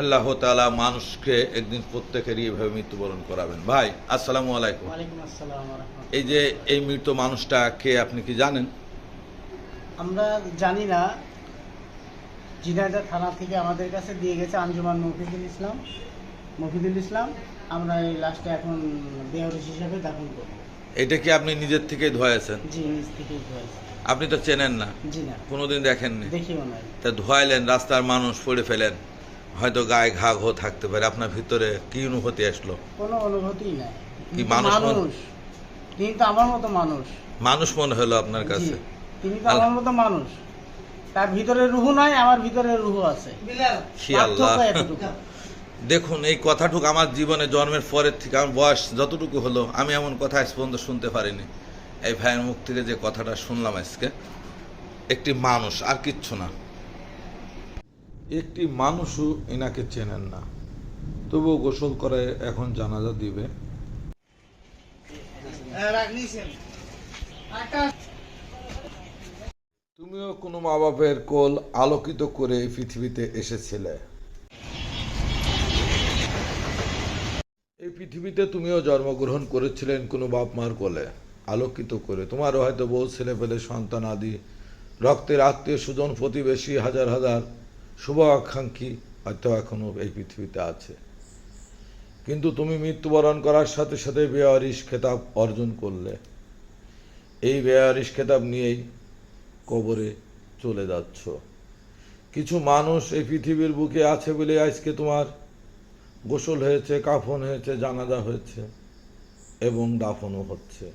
আল্লাহ তালা মানুষকে একদিন প্রত্যেকেরই এভাবে মৃত্যুবরণ করাবেন। ভাই আসসালামু আলাইকুম। এই যে এই মৃত মানুষটা কে আপনি কি জানেন? আমরা জানি না। ঝিনাইদহ থানা থেকে আমাদের কাছে দিয়ে গেছে আঞ্জুমান মফিদুল ইসলাম। মফিদুল ইসলাম আমরা এই লাস্টে এখন বেহরিস হিসাবে দাফন করব। এটা কি আপনি নিজের থেকে ধোয়াইছেন? জি নিজ থেকে আপনি তো চেনেন না। জি না। কোনোদিন দেখেননি? দেখিও নাই। তা ধোয়াইলেন রাস্তার মানুষ পড়ে ফেলেন। হয়তো গায়ে ঘা ঘো থাকতে পারে আপনার ভিতরে কি অনুভূতি আসলো? কোনো অনুভূতিই নাই। কি মানুষ মানুষ। তিনি তো আমার মতো মানুষ। মানুষ মনে হলো আপনার কাছে। তিনি তো আমার মতো মানুষ। তার ভিতরে রুহু নাই আমার ভিতরে রুহু আছে। হি আল্লাহ। দেখুন এই কথাটুকু আমার জীবনে জন্মের পরের থেকে আমার বয়স যতটুকু হলো আমি এমন কথা আজ পর্যন্ত শুনতে পারিনি। এই ভাইয়ের মুখ থেকে যে কথাটা শুনলাম আজকে একটি মানুষ আর কিচ্ছু না। একটি মানুষও এনাকে চেনেন না। তবুও গোসল করে এখন জানাজা দিবে। তুমিও কোনো মা বাপের কোল আলোকিত করে এই পৃথিবীতে এসেছিলে। এই পৃথিবীতে তুমিও জন্মগ্রহণ করেছিলেন কোনো বাপ মার কোলে আলোকিত করে। তোমারও হয়তো বউ ছেলে পেলে সন্তান আদি রক্তের আত্মীয় সুজন প্রতিবেশী হাজার হাজার শুভ আকাঙ্ক্ষী হয়তো এখনও এই পৃথিবীতে আছে। কিন্তু তুমি মৃত্যুবরণ করার সাথে সাথে বেয়ারিশ খেতাব অর্জন করলে। এই বেয়ারিশ খেতাব নিয়েই কবরে চলে যাচ্ছ। কিছু মানুষ এই পৃথিবীর বুকে আছে বলে আজকে তোমার গোসল হয়েছে, কাফন হয়েছে, জানাজা হয়েছে এবং দাফনও হচ্ছে।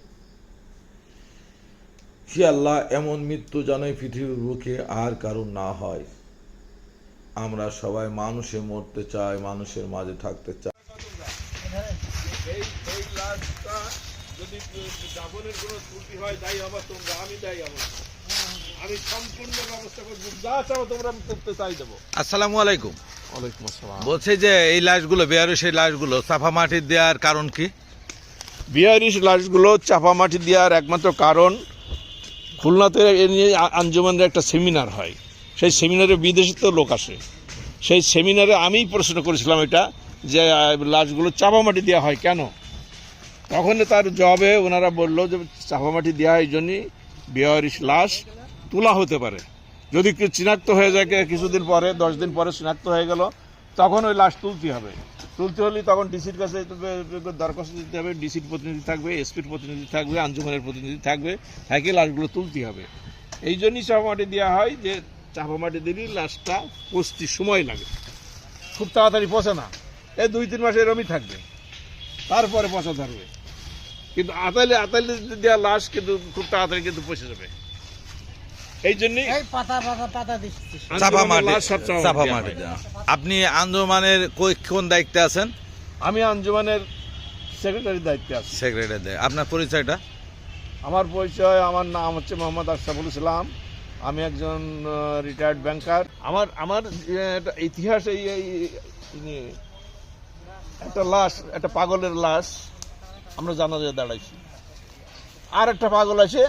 কি আল্লাহ, এমন মৃত্যু যেন এই পৃথিবীর বুকে আর কারণ না হয়। আমরা সবাই মানুষে মরতে চাই মানুষের মাঝে থাকতে চাই। এই এই লাশটা যদি দাফনের কোনো ত্রুটি হয় দায়ী হবা তোমরা আমি দায়ী হব আমি সম্পূর্ণ ব্যবস্থা করব যা চাও তোমরা আমি করতে চাই দেবো আসসালামু আলাইকুম। ওয়ালাইকুম আসসালাম। বলছে যে এই লাশগুলো বেয়ারু সেই লাশগুলো সাফা মাটি দেওয়ার কারণ কি? বিহারিস লাশগুলো চাপা মাটি দেওয়ার একমাত্র কারণ খুলনাতে এ নিয়ে আঞ্জুমানের একটা সেমিনার হয়। সেই সেমিনারে বিদেশি তো লোক আসে। সেই সেমিনারে আমিই প্রশ্ন করেছিলাম এটা, যে লাশগুলো চাপা মাটি দেওয়া হয় কেন? তখন তার জবাবে ওনারা বলল যে, চাপা মাটি দেওয়া এই জন্যই বিহারিস লাশ তোলা হতে পারে। যদি চিনাক্ত হয়ে যায় কিছুদিন পরে, দশ দিন পরে চিনাক্ত হয়ে গেল, তখন ওই লাশ তুলতে হবে। তুলতে হলে তখন ডিসির কাছে দরখাস্ত দিতে হবে, ডিসির প্রতিনিধি থাকবে, এসপির প্রতিনিধি থাকবে, আঞ্জুমানের প্রতিনিধি থাকবে থাকে লাশগুলো তুলতে হবে। এই জন্যই চাপামাটি দেওয়া হয় যে চাপামাটি দিলেই লাশটা পচতে সময় লাগে। খুব তাড়াতাড়ি পচে না। এই দুই তিন মাস এরমই থাকবে। তারপরে পচা ধরবে। কিন্তু আতালে আতালে দেওয়া লাশ কিন্তু খুব তাড়াতাড়ি কিন্তু পচে যাবে। এই চাপা মাটি চাপা চাপা মাটি। দেওয়া। আপনি আঞ্জমানের কোন দায়িত্বে আছেন? আমি আঞ্জুমানের সেক্রেটারির দায়িত্বে আছি। সেক্রেটারি আপনার পরিচয়টা? আমার পরিচয় আমার নাম হচ্ছে মোহাম্মদ আশরাফুল ইসলাম। আমি একজন রিটায়ার্ড ব্যাংকার আমার আমার ইতিহাস এই একটা লাশ, একটা পাগলের লাশ আমরা জানা যায় দাঁড়াইছি। আর একটা পাগল আছে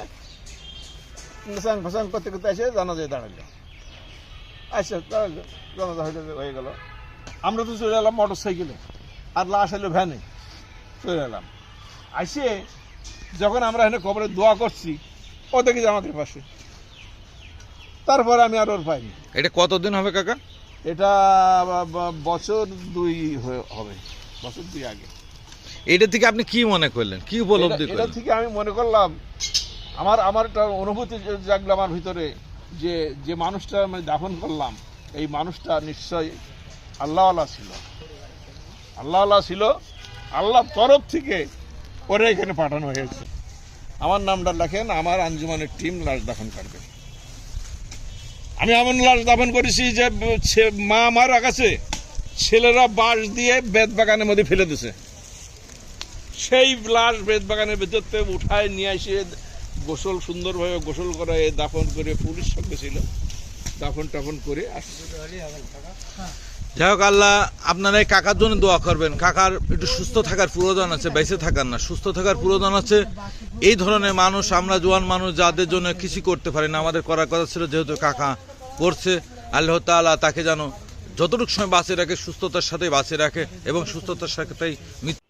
ফসাং ফসাং করতে করতে এসে জানা যায় দাঁড়াল। আচ্ছা দাঁড়াল জানাজা হয়ে- গেল আমরা তো চলে এলাম মোটর সাইকেলে আর লাশ এলো ভ্যানে চলে এলাম। আসে যখন আমরা এখানে কবরে দোয়া করছি, ও দেখি আমাদের পাশে তারপরে আমি আর ওর পাইনি। এটা কতদিন হবে কাকা? এটা বছর দুই হবে। বছর দুই আগে। এটা থেকে আপনি কি মনে করলেন? কি উপলব্ধি এটা- থেকে আমি মনে করলাম আমার আমার একটা অনুভূতি জাগলো আমার ভিতরে যে যে মানুষটা আমি দাফন করলাম এই মানুষটা নিশ্চয়ই আল্লাহওয়ালা ছিল। আল্লাহওয়ালা ছিল আল্লাহর তরফ থেকে ওরে এখানে পাঠানো হয়েছে। আমার নামটা লেখেন আমার আঞ্জুমানের টিম লাশ দাফন করবে। আমি এমন লাশ দাফন করেছি যে মা আমার আকাশে ছেলেরা বাঁশ দিয়ে বেদ বাগানের মধ্যে ফেলে দিছে। সেই লাশ বেদ বাগানের ভেতর থেকে উঠায় নিয়ে এসে গোসল সুন্দরভাবে গোসল করে দাফন করে পুলিশ সঙ্গে ছিল। দাফন টাফন করে আসছে যাই হোক আল্লাহ আপনারা এই কাকার জন্য দোয়া করবেন। কাকার একটু সুস্থ থাকার প্রয়োজন আছে, বেঁচে থাকার না। সুস্থ থাকার প্রয়োজন আছে। এই ধরনের মানুষ, আমরা জোয়ান মানুষ, যাদের জন্য কিছু করতে পারি না, আমাদের করার কথা ছিল যেহেতু কাকা করছে, আল্লাহ তাআলা তাকে যেন যতটুকু সময় বাঁচিয়ে রাখে, সুস্থতার সাথে বাঁচিয়ে রাখে এবং সুস্থতার সাথেই মৃত্যু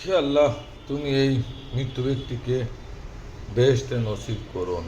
হে আল্লাহ, তুমি এই মৃত্যু ব্যক্তিকে বেহেশতে নসিব করুন।